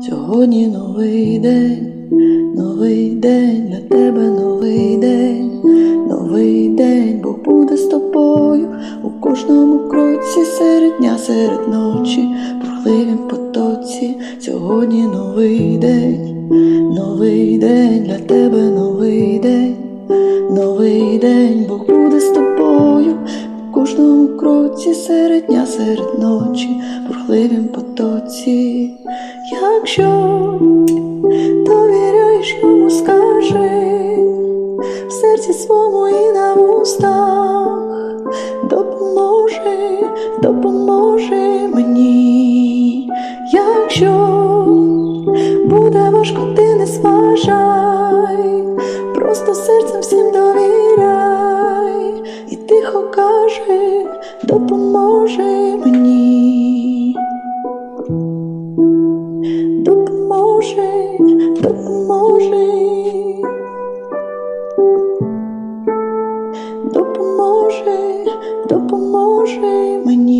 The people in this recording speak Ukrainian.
Сьогодні новий день, новий день для тебе новий день, новий день, Бог буде з тобою у кожному кроці, серед дня, серед ночі, бурхливім потоці. Сьогодні новий день, новий день для тебе новий день, новий день, Бог буде з тобою кожному кроці, серед дня, серед ночі, бурхливім потоці. Якщо довіряєш йому, скажи в серці своєму і на устах, допоможи, допоможи мені, якщо буде важко, ти не зважай, просто серцем всім довіряй, тихо каже, допоможи мені. Допоможи, допоможи, допоможи, допоможи мені.